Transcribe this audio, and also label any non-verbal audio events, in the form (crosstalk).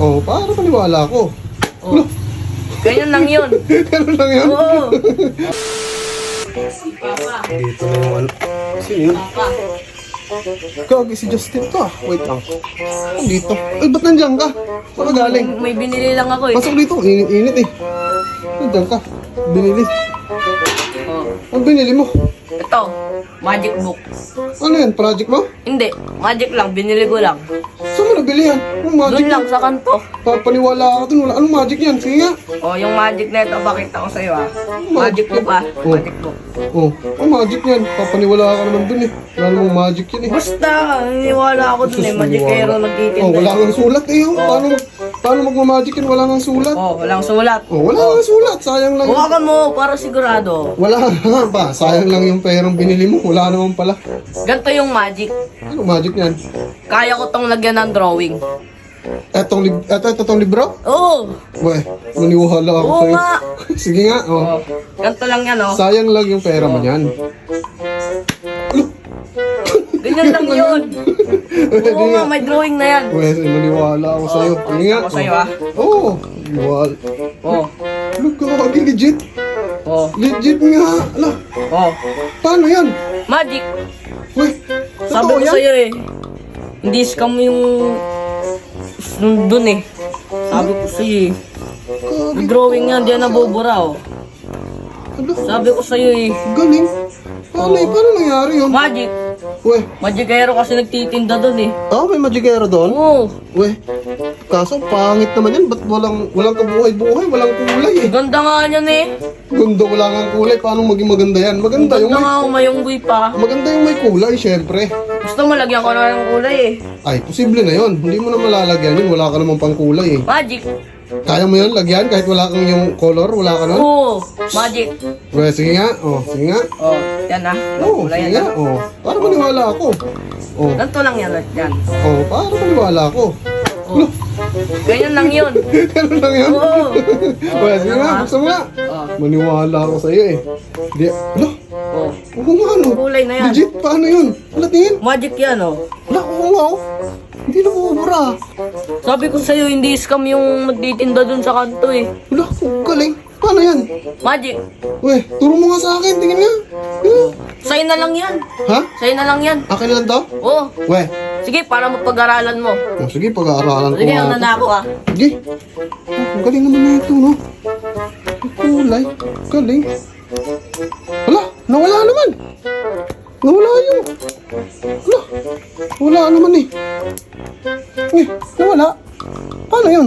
Oh, para paniwala ko. Oh. Ganyan lang yun. (laughs) Ganun lang yun. Oo. Papa. Dito na yung ano. Sino yun? Papa. Gagi si Justin to ah. Wait lang. Oh, dito. Ay, ba't nandiyan ka? Saan ka galing? May binili lang ako eh. Pasok dito. Init-init eh. Nandiyan ka. Binili. Oh. Ang binili mo? Ito, magic book. Ano yan? Project mo? Hindi, magic lang, binili ko lang. Nabili yan? Anong magic Doon lang sa kanto. Pa paniwala ako dun. Wala. Anong magic yan? Sige nga. Oh, yung magic na ito, pakita ko sa'yo ah. Magic book ah, Oh. magic book. Oh, ang magic yan. Papaniwala ka naman dun eh. Wala namang magic yan eh. Basta, naniwala ako dun eh, magicero nagtitinda. Oh, wala kang sulat eh. Oh. Paano, paano magmamagic yan? Wala kang sulat. Oh, walang sulat. Oh, wala kang sulat. Sayang lang. Huwakan mo, para sigurado. Wala nga (laughs) pa. Sayang lang yung perang binili mo. Wala naman pala. Ganito yung magic. Anong magic yan? Kaya ko tong lagyan ng drawing. Etong, lib eto, eto, etong libro? Oo. Weh, maniwala ako Oo sa'yo. nga. (laughs) Sige nga, oh. Ganito lang yan oh. Sayang lang yung pera mo niyan. Ganyan lang yun. (laughs) Oo nga, may drawing na yan. Weh, maniwala ako sa'yo. Sige nga. Ako sa'yo ah. Oo. Oh, maniwala. Oh. Look, kawagi legit. Oh. Legit nga. Ala, Oh. paano yan? Magic. Weh, Sabi totoo ko yan? sa'yo eh. Hindi scam yung... Nandun eh. Sabi ko sa'yo eh. May drawing yan, di yan nabubura oh. Ala, Sabi ko sa'yo eh. galing. Paano, eh, paano nangyari yun? Magic. Weh, Magicero kasi nagtitinda doon eh. oh, may magikero doon? Oo. Weh, kaso pangit naman yan. Ba't walang, walang kabuhay-buhay? Walang kulay eh. Ganda nga yan eh. Ganda, wala nga kulay. Paano maging maganda yan? Maganda yung Ganda may, nga umayunggoy pa. maganda yung may kulay, syempre. Gusto mo lagyan ko na ng kulay eh. Ay, posible na yon. Hindi mo na malalagyan yun. Wala ka namang pang kulay eh. Magic. Kaya mo yun, lagyan kahit wala kang yung color, wala ka nun? Oo. Magic. Well, sige nga. Oh, sige nga. Oh, yan ah. Oh, kulay sige yan nga. Oh, para maniwala ako. Oh, Ganito lang yan at yan. oh, para maniwala ako. Oh. Ganyan lang yun. (laughs) Ganun lang yun. Oo. (laughs) well, sige nga, buksan mo nga. Oh. Maniwala ako sa'yo eh. Di, ano? Oh. Oo nga, ano? Kulay na yan. Legit, paano yun? Wala, tingin. Magic yan oh. Wala, oo nga, oh. Hindi na bumubura. Sabi ko sa'yo, hindi scam yung nagtitinda dun sa kanto eh. Wala, ang galing. Paano yan? Magic. Weh, turo mo nga sa akin, tingin nga. Eh, Sa'yo na lang yan. Ha? Sa'yo na lang yan. Akin lang to? Oh. Weh, Sige, para mapag-aralan mo. oh, sige, pag-aaralan ko Sige, nga. una na ako ah. Sige. Oh, ang galing naman na ito, no? Ang kulay. Galing. Hala, nawala naman. Nawala yung... Hala, wala naman eh. Eh, nawala. Paano yun?